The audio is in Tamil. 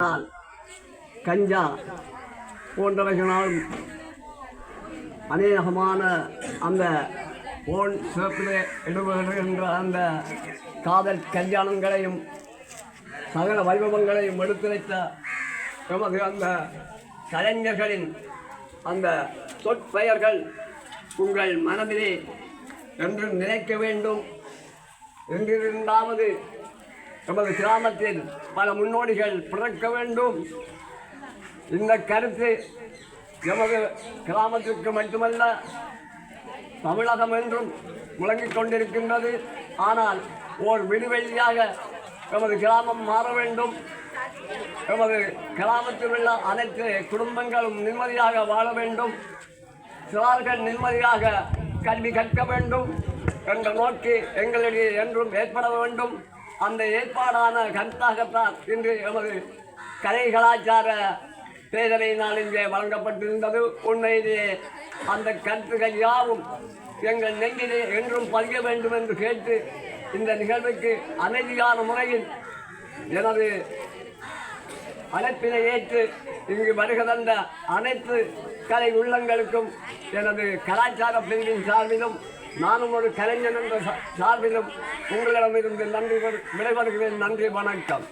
ஆனால் கஞ்சா போன்றவைகளால் அநேகமான அந்த போன் சிறப்பிலே ஈடுபடுகின்ற அந்த காதல் கல்யாணங்களையும் சகல வைபவங்களையும் எடுத்துரைத்த எமது அந்த கலைஞர்களின் அந்த சொற்பெயர்கள் உங்கள் மனதிலே என்று நினைக்க வேண்டும். என்றிருந்தாவது நமது கிராமத்தில் பல முன்னோடிகள் பிறக்க வேண்டும். இந்த கருத்து எமது கிராமத்திற்கு மட்டுமல்ல தமிழகம் என்றும் முழங்கிக் கொண்டிருக்கின்றது. ஆனால் ஓர் விடுவெளியாக எமது கிராமம் மாற வேண்டும். எமது கிராமத்தில் உள்ள அனைத்து குடும்பங்களும் நிம்மதியாக வாழ வேண்டும். சிறார்கள் நிம்மதியாக கல்வி கற்க வேண்டும். என்ற நோக்கி எங்களிடையே என்றும் ஏற்பட வேண்டும். அந்த ஏற்பாடான கருத்தாகத்தான் இன்று எமது கலை கலாச்சார பேரவையினால் இங்கே வழங்கப்பட்டிருந்தது. உண்மையிலேயே அந்த கருத்துக்கள் யாவும் எங்கள் நெஞ்சிலே என்றும் பதிய வேண்டும் என்று கேட்டு இந்த நிகழ்வுக்கு அமைதியான முறையில் எனது அழைப்பினை ஏற்று இங்கு வருக தந்த அனைத்து கலை உள்ளங்களுக்கும் எனது கலாச்சார பிரிவின் சார்பிலும் நானும் ஒரு கலைஞன் என்ற சார்பிலும் உங்களிடமிருந்து நன்றி விடைபெறுகிறேன். நன்றி வணக்கம்.